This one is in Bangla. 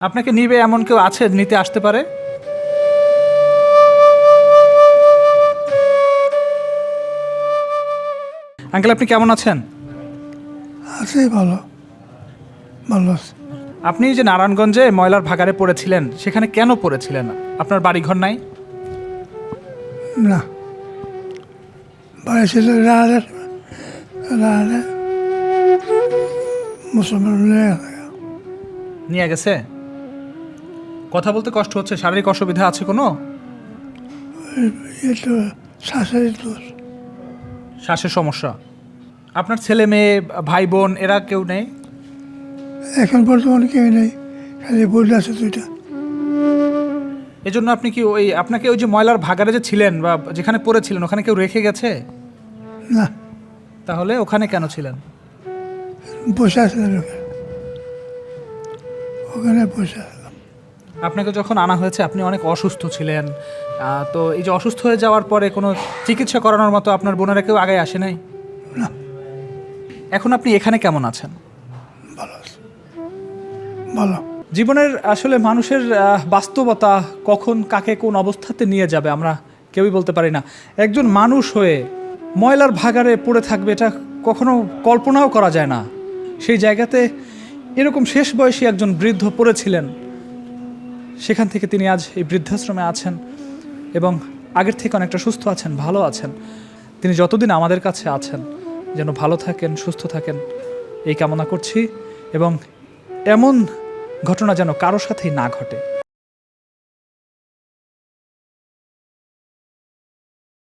আপনাকে নিবে এমন কেউ আছে নিতে আসতে পারে? আঙ্কেল আপনি কেমন আছেন? আছে ভালো। ভালো আছে। আপনি যে নারায়ণগঞ্জে ময়লার ভাগারে পড়েছিলেন সেখানে কেন পড়েছিলেন? আপনার বাড়ি ঘর নাই? না। বাড়ি ছিল মুসলমান নিয়ে গেছে। কথা বলতে কষ্ট হচ্ছে? শারীরিক অসুবিধা আছে কোনো? শ্বাসের দোষ। শ্বাসের সমস্যা। আপনার ছেলে মেয়ে ভাই বোন এরা কেউ নেই? এখন বর্তমানে কেউ নেই খালি বলে আছে দুইটা। এজন্য আপনি কি ওই আপনাকে ওই যে ময়লার ভাগারে যে ছিলেন বা যেখানে পড়েছিলেন ওখানে কেউ রেখে গেছে? না। তাহলে ওখানে কেন ছিলেন? বসে আসলাম ওখানে। বসে আপনাকে যখন আনা হয়েছে আপনি অনেক অসুস্থ ছিলেন। তো এই যে অসুস্থ হয়ে যাওয়ার পরে কোনো চিকিৎসা করানোর মতো আপনার বোনেরা কেউ আগে আসে নাই? না। এখন আপনি এখানে কেমন আছেন? ভালো ভালো। জীবনের আসলে মানুষের বাস্তবতা কখন কাকে কোন অবস্থাতে নিয়ে যাবে আমরা কেউই বলতে পারি না। একজন মানুষ হয়ে ময়লার ভাগারে পড়ে থাকবে এটা কখনো কল্পনাও করা যায় না। সেই জায়গাতে এরকম শেষ বয়সী একজন বৃদ্ধ পড়েছিলেন। সেখান থেকে তিনি আজ এই বৃদ্ধাশ্রমে আছেন এবং আগের থেকে অনেকটা সুস্থ আছেন, ভালো আছেন। তিনি যতদিন আমাদের কাছে আছেন, যেন ভালো থাকেন, সুস্থ থাকেন, এই কামনা করছি এবং এমন ঘটনা যেন কারও সাথেই না ঘটে।